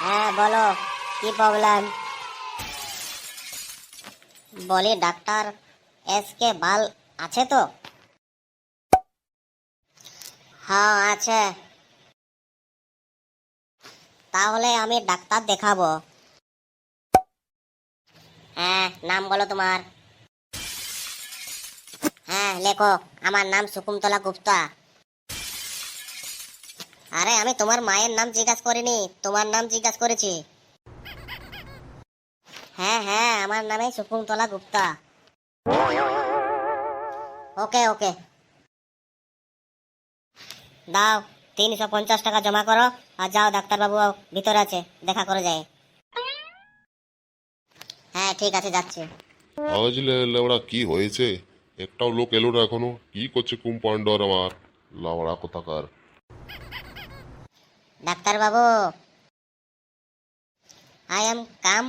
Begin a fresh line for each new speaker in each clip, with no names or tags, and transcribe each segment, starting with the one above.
হ্যাঁ বলো, কি প্রবলেম বলি ডাক্তার এস কে বাল আছে তো? হ্যাঁ আছে। তাহলে আমি ডাক্তার দেখাবো। হ্যাঁ নাম বলো তোমার। হ্যাঁ লেখো, আমার নাম সুকুমতলা গুপ্তা। আরে, আমি তোমার মায়ের নাম জিজ্ঞাসা করিনি, তোমার নাম জিজ্ঞাসা করেছি। হ্যাঁ হ্যাঁ আমার নামে সুকুমতলা গুপ্তা। ওকে ওকে। দাও, তিনশো পঞ্চাশ টাকা জমা করো, আর যাও ডাক্তারবাবু ভিতরে আছে, দেখা করে যায় হ্যাঁ ঠিক আছে, যাচ্ছি।
আজ লেবড়া কি হয়েছে? একটাও লোক এলো না এখনও। কি করছে কম্পাউন্ডার আমার? লাউড়া কোথাকার?
ডাক্তারবাবু। আই এম কাম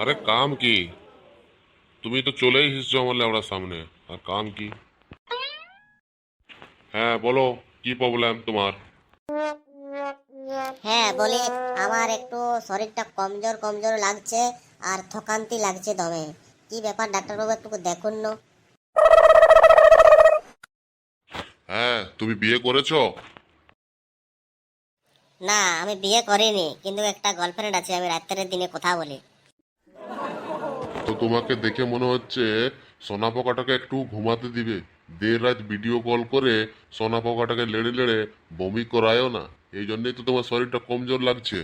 আরে কাম কি? তুমি তো চলেই এসেছ আমার লেবড়ার সামনে। আর কাম কি? হ্যাঁ বলো কি প্রবলেম তোমার?
হ্যাঁ বলি আমার একটু শরীরটা কমজোর কমজোর লাগছে আর থকান্তি লাগছে দমে। কি ব্যাপার ডাক্তারবাবু একটু দেখুন না।
হ্যাঁ তুমি বিয়ে করেছ?
না আমি বিয়ে করিনি কিন্তু একটা গার্লফ্রেন্ড আছে আমি রাত্রের দিনে কথা বলি।
তো তোমাকে দেখে মনে হচ্ছে সোনা পোকাটাকে একটু ঘুমাতে দিবে। দের রাত ভিডিও কল করে সোনা পোকাটাকে লেড়ে লেড়ে বমি করায়ও না। এই জন্যই তো তোমার শরীরটা কমজোর লাগছে।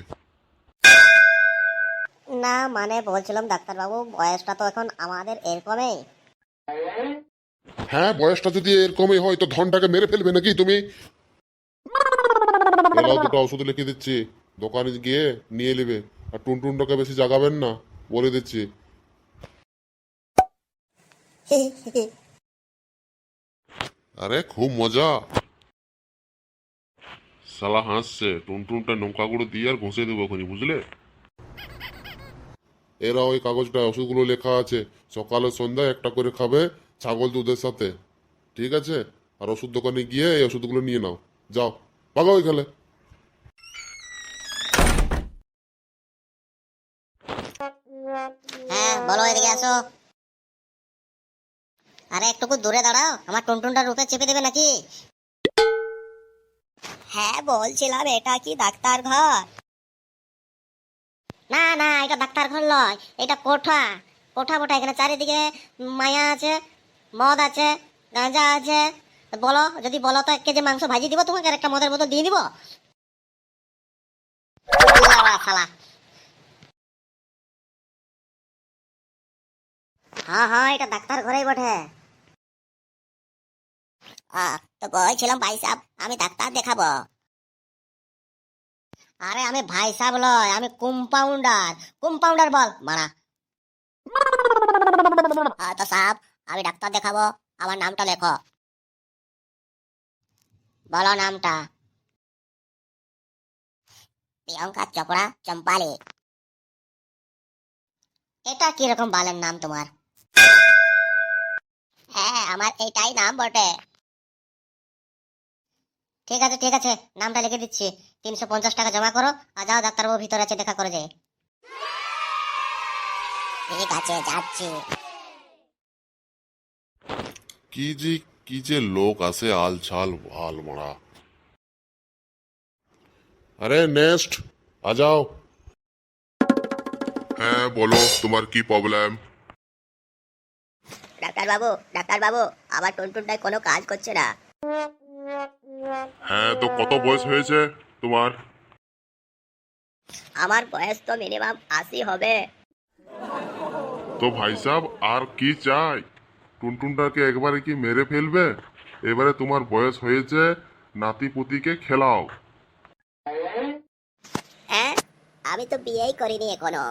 না মানে বলছিলাম ডাক্তারবাবু বয়সটা তো এখন আমাদের এরকমই।
হ্যাঁ বয়সটা যদি এরকমই হয় তো ধনটাকে মেরে ফেলবে নাকি তুমি? এলাও দুটো ওষুধ লিখে দিচ্ছি। দোকানে গিয়ে নিয়ে নেবে। আর টুনটুনটাকে বেশি জাগাবেন না বলে দিচ্ছি। আরে খুব মজা। সালা হাসছে টুনটুনটা নৌকা গুঁড়ো দিয়ে আর ঘষে দেবো ওখানে বুঝলে? এরা ওই কাগজটা ওষুধগুলো লেখা আছে সকালে সন্ধ্যায় একটা করে খাবে ছাগল দুধের সাথে। ঠিক আছে? আর ওষুধ দোকানে গিয়ে এই ওষুধগুলো নিয়ে নাও। যাও পাগা ওইখানে
আরে একটুকু দূরে দাঁড়াও। আমার টুনটুনটা রূপে চেপে দেবে নাকি? হ্যাঁ বলছিলাম, এটা কি ডাক্তার ঘর? না না, এটা ডাক্তার ঘর নয়, এটা কোঠা। কোঠা কোঠা এখানে চারিদিকে মায়া আছে, মদ আছে, গাঁজা আছে। বলো, যদি বলো তো এক কেজি মাংস ভাজি দিব তোমাকে একটা মদের বোতল দিয়ে দিব? হ্যাঁ হ্যাঁ এটা ডাক্তার ঘরেই বটে। তো বলছিলাম ভাই সাহেব, আমি ডাক্তার দেখাবো। আরে আমি ভাই সাহেব আমি কম্পাউন্ডার কম্পাউন্ডার বল, মারা। তো সাহেব, আমি ডাক্তার দেখাবো, আমার নামটা লেখো। বলো নামটা। প্রিয়ঙ্কা চোপড়া চম্পালি। এটা কীরকম বালের নাম তোমার? হ্যাঁ আমার এইটাই নাম বটে। ঠিক আছে ঠিক আছে নামটা লিখে দিচ্ছি। তিনশো পঞ্চাশ টাকা জমা করো আর যাও ডাক্তারবাবু ভিতরে আছে দেখা করে যায়। ঠিক আছে যাচ্ছি।
কি যে কি যে লোক আছে আল ছাল ভালো মারা আরে নেক্সট আ যাও। হ্যাঁ বলো তোমার কি প্রবলেম
ডাক্তারবাবু ডাক্তারবাবু আমার টুনটুনটায় কোনো কাজ করছে না।
হ্যাঁ তো কত বয়স হয়েছে তোমার?
আমার বয়স তো মিনিমাম আশি হবে।
তো ভাই সাহেব আর কি চাই? টুনটুনটাকে একবারে কি মেরে ফেলবে? এবারে তোমার বয়স হয়েছে নাতি পুতিকে খেলাও।
হ্যাঁ আমি তো বিয়েই করিনি
এখনও।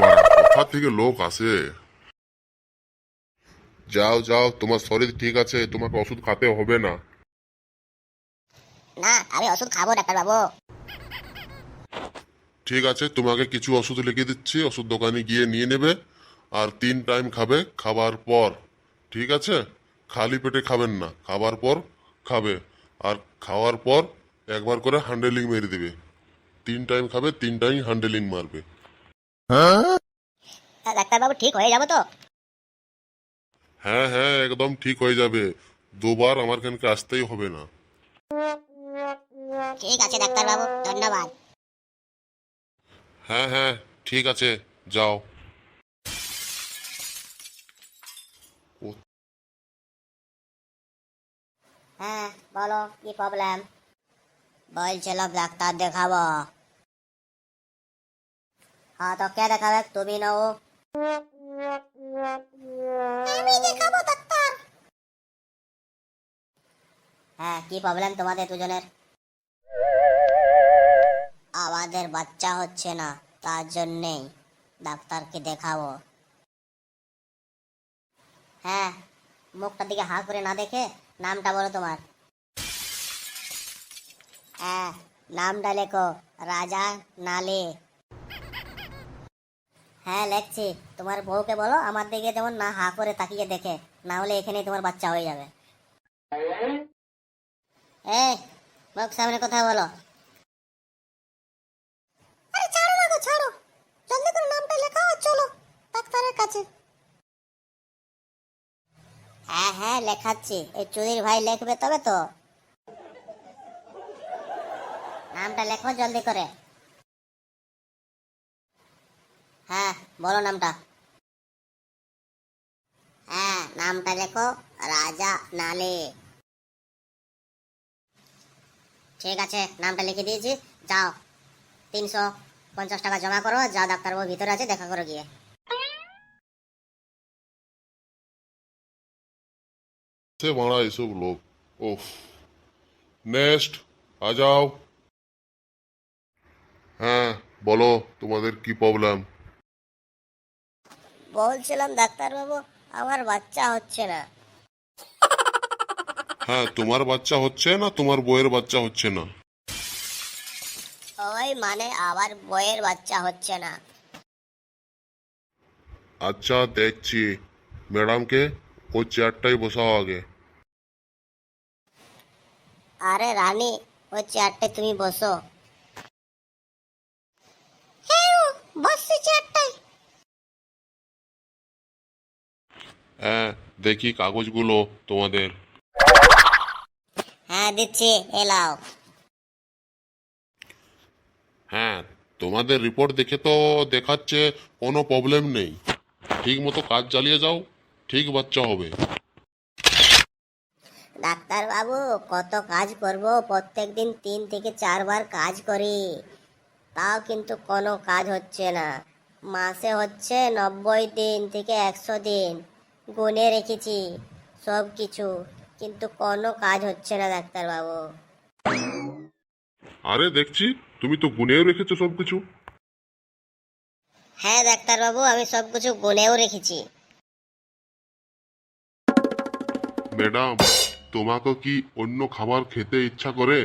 বাড়া, কোথা থেকে লোক আসে? যাও যাও তোমার শরীর ঠিক আছে তোমাকে ওষুধ খাতে হবে না।
না আমি ওষুধ খাব ডাক্তারবাবু।
ঠিক আছে তোমাকে কিছু ওষুধ লিখে দিচ্ছি ওষুধ দোকানে গিয়ে নিয়ে নেবে আর তিন টাইম খাবে খাবার পর ঠিক আছে? খালি পেটে খাবেন না খাবার পর খাবে আর খাওয়ার পর একবার করে হ্যান্ডেলিং মেরে দিবে। তিন টাইম খাবে তিন টাইম হ্যান্ডেলিং মারবে।
ডাক্তারবাবু ঠিক হয়ে যাবে তো?
হ্যাঁ হ্যাঁ একদম ঠিক হয়ে যাবে। দুবার আমার কানকে আসতেই হবে না।
ঠিক আছে ডাক্তারবাবু ধন্যবাদ।
হ্যাঁ হ্যাঁ ঠিক আছে যাও।
হ্যাঁ বলো কি প্রবলেম বলছিলাম ডাক্তার দেখাবো। হ্যাঁ তো কে দেখাবে? তুমি নাও। আমি দেখাবো, ডাক্তার। হ্যাঁ কি প্রবলেম তোমাদের দুজনের? আমাদের বাচ্চা হচ্ছে না, তার জন্যেই ডাক্তারকে দেখাবো। হ্যাঁ মুখটার দিকে হা করে না দেখে নামটা বলো তোমার। হ্যাঁ নামটা লেখো, রাজা নালে। হ্যাঁ লেখছি। তোমার বউকে বলো, আমার দিকে যেমন না হা করে তাকিয়ে দেখে, না হলে এখানেই তোমার বাচ্চা হয়ে যাবে। এই মুখ সামনে কথা বলো। আরে, ছাড়ো না গো, ছাড়ো। জলদি করে নামটা লেখাও চলো ডাক্তারের কাছে। হ্যাঁ হ্যাঁ লেখাচ্ছি। এই চুরির ভাই লিখবে তবে তো। নামটা লেখো জলদি করে। হ্যাঁ বলো নামটা। হ্যাঁ নামটা লেখো রাজা নালে। ঠিক আছে, নামটা লিখে দিয়েছি। যাও, তিনশো পঞ্চাশ টাকা জমা করো, যা ডাক্তারবাবু ভিতরে আছে, দেখা করো গিয়ে।
সে মারা এসব লোক ওফ নেক্সট আ যাও। হ্যাঁ বলো তোমাদের কি প্রবলেম
বলছিলাম ডাক্তারবাবু আমার বাচ্চা হচ্ছে না।
হ্যাঁ তোমার বাচ্চা হচ্ছে না তোমার বইয়ের বাচ্চা হচ্ছে না?
ওই মানে আমার বইয়ের বাচ্চা হচ্ছে না।
আচ্ছা দেখছি। ম্যাডামকে ওই চেয়ারটাই বসাও আগে।
আরে রানী ওই চেয়ারটায় তুমি বসো। হ্যাঁ বসছি চেয়ারটায়।
হ্যাঁ দেখি কাগজগুলো তোমাদের।
হ্যাঁ দিচ্ছি এলাও।
হ্যাঁ তোমাদের রিপোর্ট দেখে তো দেখাচ্ছে কোনো প্রবলেম নেই। ঠিক মতো কাজ চালিয়ে যাও ঠিক বাচ্চা হবে।
ডাক্তার বাবু কত কাজ করব? প্রত্যেক দিন তিন থেকে চারবার কাজ করি। তাও কিন্তু কোনো কাজ হচ্ছে না। মাসে হচ্ছে নব্বই দিন থেকে একশো দিন। গুনে রেখেছি সব কিছু। কিন্তু কোনো কাজ হচ্ছে না ডাক্তার বাবু
আরে দেখছি তুমি তো গুনেও রেখেছো সব কিছু।
হ্যাঁ ডাক্তার বাবু আমি সব কিছু গুনেও রেখেছি।
ম্যাডাম তোমাকে কি অন্য খাবার খেতে ইচ্ছা করে?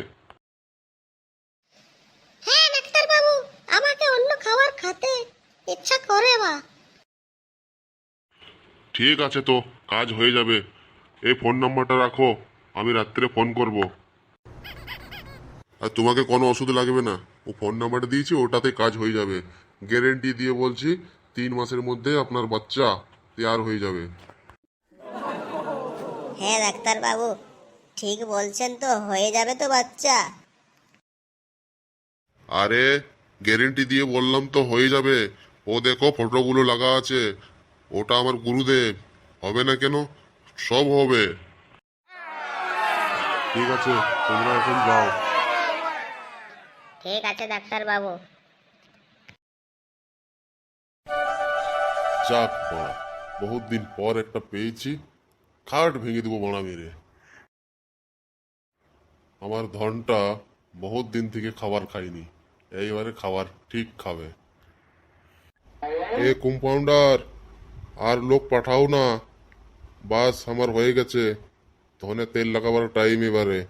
হ্যাঁ ডাক্তার বাবু আমাকে অন্য খাবার খেতে ইচ্ছা করে বা
ঠিক আছে তো কাজ হয়ে যাবে। এই ফোন নাম্বারটা রাখো আমি রাত্রে ফোন করব। আর তোমাকে কোনো ওষুধ লাগবে না। ও ফোন নাম্বারটা দিয়েছি ওটাতে কাজ হয়ে যাবে। গ্যারেন্টি দিয়ে বলছি তিন মাসের মধ্যে আপনার বাচ্চা তৈয়ার হয়ে যাবে।
হ্যাঁ ডাক্তার বাবু ঠিক বলছেন তো হয়ে যাবে তো বাচ্চা।
আরে গ্যারেন্টি দিয়ে বললাম তো হয়ে যাবে। ও দেখো ফটোগুলো লাগা আছে। ওটা আমার গুরুদেব। হবে না কেন? সব হবে। ঠিক আছে তোমরা এখন যাও।
ঠিক আছে ডাক্তার বাবু।
চাপ পড়া বহুত দিন পর একটা পেয়েছি। খাট ভেঙে দেবো বাড়া মেরে। আমার ধনটা বহুত দিন থেকে খাবার খাইনি। এইবারে খাবার ঠিক খাবে। এ কম্পাউন্ডার আর লোক পাঠাও না। বাস আমার হয়ে গেছে। ধনে তেল লাগাবার টাইম এবারে।